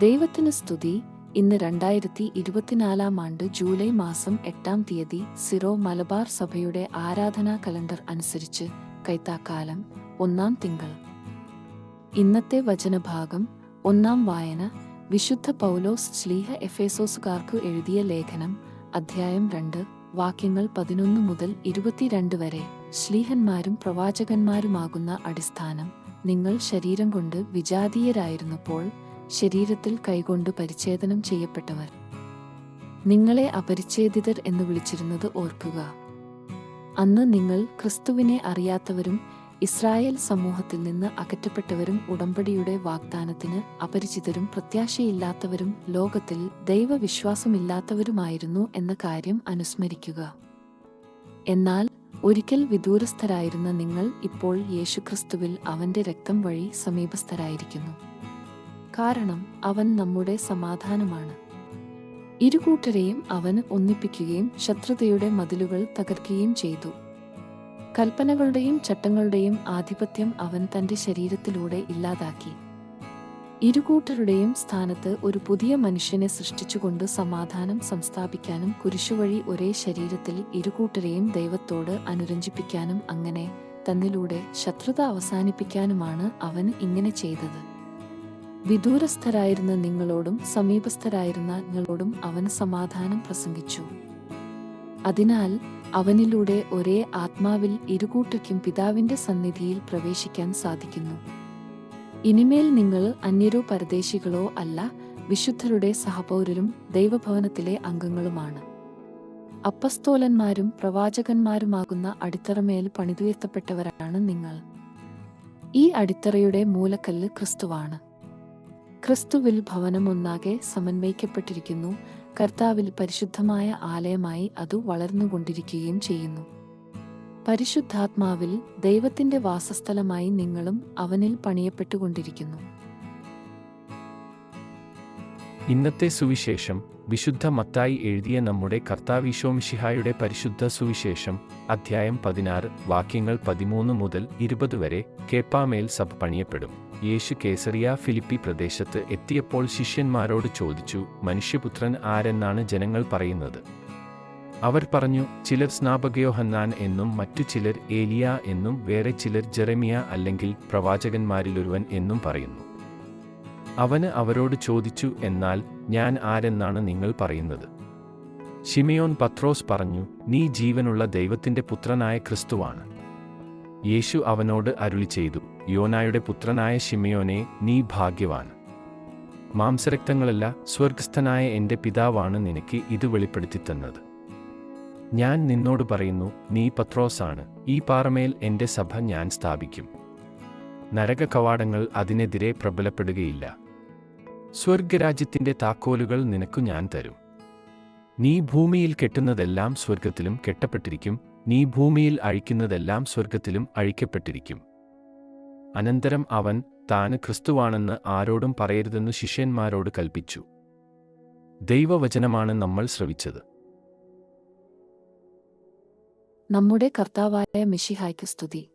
ദൈവത്തിന് സ്തുതി. ഇന്ന് രണ്ടായിരത്തി ഇരുപത്തിനാലാം ആണ്ട് ജൂലൈ മാസം എട്ടാം തീയതി സിറോ മലബാർ സഭയുടെ ആരാധനാ കലണ്ടർ അനുസരിച്ച് കൈത്താക്കാലം ഒന്നാം തിങ്കൾ. ഇന്നത്തെ വചനഭാഗം ഒന്നാം വായന. വിശുദ്ധ പൗലോസ് ശ്ലീഹ എഫേസോസുകാർക്കു എഴുതിയ ലേഖനം അധ്യായം രണ്ട് വാക്യങ്ങൾ പതിനൊന്ന് മുതൽ ഇരുപത്തിരണ്ട് വരെ. ശ്ലീഹന്മാരും പ്രവാചകന്മാരുമാകുന്ന അടിസ്ഥാനം നിങ്ങൾ ശരീരം കൊണ്ട് വിജാതീയരായിരുന്നപ്പോൾ ശരീരത്തിൽ കൈകൊണ്ട് പരിച്ഛേദനം ചെയ്യപ്പെട്ടവർ. നിങ്ങളെ അപരിച്ഛേദിതർ എന്ന് വിളിച്ചിരുന്നത് ഓർക്കുക. അന്ന് നിങ്ങൾ ക്രിസ്തുവിനെ അറിയാത്തവരും ഇസ്രായേൽ സമൂഹത്തിൽ നിന്ന് അകറ്റപ്പെട്ടവരും ഉടമ്പടിയുടെ വാഗ്ദാനത്തിന് അപരിചിതരും പ്രത്യാശയില്ലാത്തവരും ലോകത്തിൽ ദൈവവിശ്വാസമില്ലാത്തവരുമായിരുന്നു എന്ന കാര്യം അനുസ്മരിക്കുക. എന്നാൽ ഒരിക്കൽ വിദൂരസ്ഥരായിരുന്ന നിങ്ങൾ ഇപ്പോൾ യേശുക്രിസ്തുവിൽ അവന്റെ രക്തം വഴി സമീപസ്ഥരായിരിക്കുന്നു. കാരണം അവൻ നമ്മുടെ സമാധാനമാണ്. ഇരുകൂട്ടരെയും അവന് ഒന്നിപ്പിക്കുകയും ശത്രുതയുടെ മതിലുകൾ തകർക്കുകയും ചെയ്തു. കൽപ്പനകളുടെയും ചട്ടങ്ങളുടെയും ആധിപത്യം അവൻ തന്റെ ശരീരത്തിലൂടെ ഇല്ലാതാക്കി. ഇരുകൂട്ടരുടെയും സ്ഥാനത്ത് ഒരു പുതിയ മനുഷ്യനെ സൃഷ്ടിച്ചുകൊണ്ട് സമാധാനം സംസ്ഥാപിക്കാനും കുരിശുവഴി ഒരേ ശരീരത്തിൽ ഇരുകൂട്ടരെയും ദൈവത്തോട് അനുരഞ്ജിപ്പിക്കാനും അങ്ങനെ തന്നിലൂടെ ശത്രുത അവസാനിപ്പിക്കാനുമാണ് അവൻ ഇങ്ങനെ ചെയ്തത്. വിദൂരസ്ഥരായിരുന്ന നിങ്ങളോടും സമീപസ്ഥരായിരുന്ന നിങ്ങളോടും അവൻ സമാധാനം പ്രസംഗിച്ചു. അതിനാൽ അവനിലൂടെ ഒരേ ആത്മാവിൽ ഇരുകൂട്ടയ്ക്കും പിതാവിന്റെ സന്നിധിയിൽ പ്രവേശിക്കാൻ സാധിക്കുന്നു. ഇനിമേൽ നിങ്ങൾ അന്യരോ പരദേശികളോ അല്ല വിശുദ്ധരുടെ സഹപൗരരും ദൈവഭവനത്തിലെ അംഗങ്ങളുമാണ്. അപ്പസ്തോലന്മാരും പ്രവാചകന്മാരുമാകുന്ന അടിത്തറമേൽ പണിതുയർത്തപ്പെട്ടവരാണ് നിങ്ങൾ. ഈ അടിത്തറയുടെ മൂലക്കല്ല് ക്രിസ്തുവാണ്. ക്രിസ്തുവിൽ ഭവനമൊന്നാകെ സമന്വയിക്കപ്പെട്ടിരിക്കുന്നു. കർത്താവിൽ പരിശുദ്ധമായ ആലയമായി അത് വളർന്നുകൊണ്ടിരിക്കുകയും ചെയ്യുന്നു. പരിശുദ്ധാത്മാവിൽ ദൈവത്തിന്റെ വാസസ്ഥലമായി നിങ്ങളും അവനിൽ പണിയപ്പെട്ടുകൊണ്ടിരിക്കുന്നു. ഇന്നത്തെ സുവിശേഷം വിശുദ്ധ മത്തായി എഴുതിയ നമ്മുടെ കർത്താവിശോമിഷിഹായുടെ പരിശുദ്ധ സുവിശേഷം അധ്യായം പതിനാറ് വാക്യങ്ങൾ പതിമൂന്ന് മുതൽ ഇരുപത് വരെ കേപ്പാമേൽ സഭ പണിയപ്പെടും. യേശു കേസറിയ ഫിലിപ്പി പ്രദേശത്ത് എത്തിയപ്പോൾ ശിഷ്യന്മാരോട് ചോദിച്ചു മനുഷ്യപുത്രൻ ആരെന്നാണ് ജനങ്ങൾ പറയുന്നത്? അവർ പറഞ്ഞു ചിലർ സ്നാപകയോഹന്നാൻ എന്നും മറ്റു ചിലർ ഏലിയ എന്നും വേറെ ചിലർ ജെറമിയ അല്ലെങ്കിൽ പ്രവാചകന്മാരിലൊരുവൻ എന്നും പറയുന്നു. അവന് അവരോട് ചോദിച്ചു എന്നാൽ ഞാൻ ആരെന്നാണ് നിങ്ങൾ പറയുന്നത്? ഷിമിയോൻ പത്രോസ് പറഞ്ഞു നീ ജീവനുള്ള ദൈവത്തിന്റെ പുത്രനായ ക്രിസ്തുവാണ്. യേശു അവനോട് അരുളി ചെയ്തു യോനായുടെ പുത്രനായ ഷിമിയോനെ നീ ഭാഗ്യവാൻ. മാംസരക്തങ്ങളല്ല സ്വർഗസ്ഥനായ എന്റെ പിതാവാണ് നിനക്ക് ഇത് വെളിപ്പെടുത്തി തന്നത്. ഞാൻ നിന്നോട് പറയുന്നു നീ പത്രോസാണ് ഈ പാറമേൽ എന്റെ സഭ ഞാൻ സ്ഥാപിക്കും. നരക കവാടങ്ങൾ അതിനെതിരെ പ്രബലപ്പെടുകയില്ല. സ്വർഗരാജ്യത്തിന്റെ താക്കോലുകൾ നിനക്കു ഞാൻ തരും. നീ ഭൂമിയിൽ കെട്ടുന്നതെല്ലാം സ്വർഗത്തിലും കെട്ടപ്പെട്ടിരിക്കും നീ ഭൂമിയിൽ അഴിക്കുന്നതെല്ലാം സ്വർഗത്തിലും അഴിക്കപ്പെട്ടിരിക്കും. അനന്തരം അവൻ താന് ക്രിസ്തുവാണെന്ന് ആരോടും പറയരുതെന്നു ശിഷ്യന്മാരോട് കൽപ്പിച്ചു. ദൈവവചനമാണ് നമ്മൾ ശ്രവിച്ചത്. നമ്മുടെ കർത്താവായ മിഷിഹായ്ക്ക് സ്തുതി.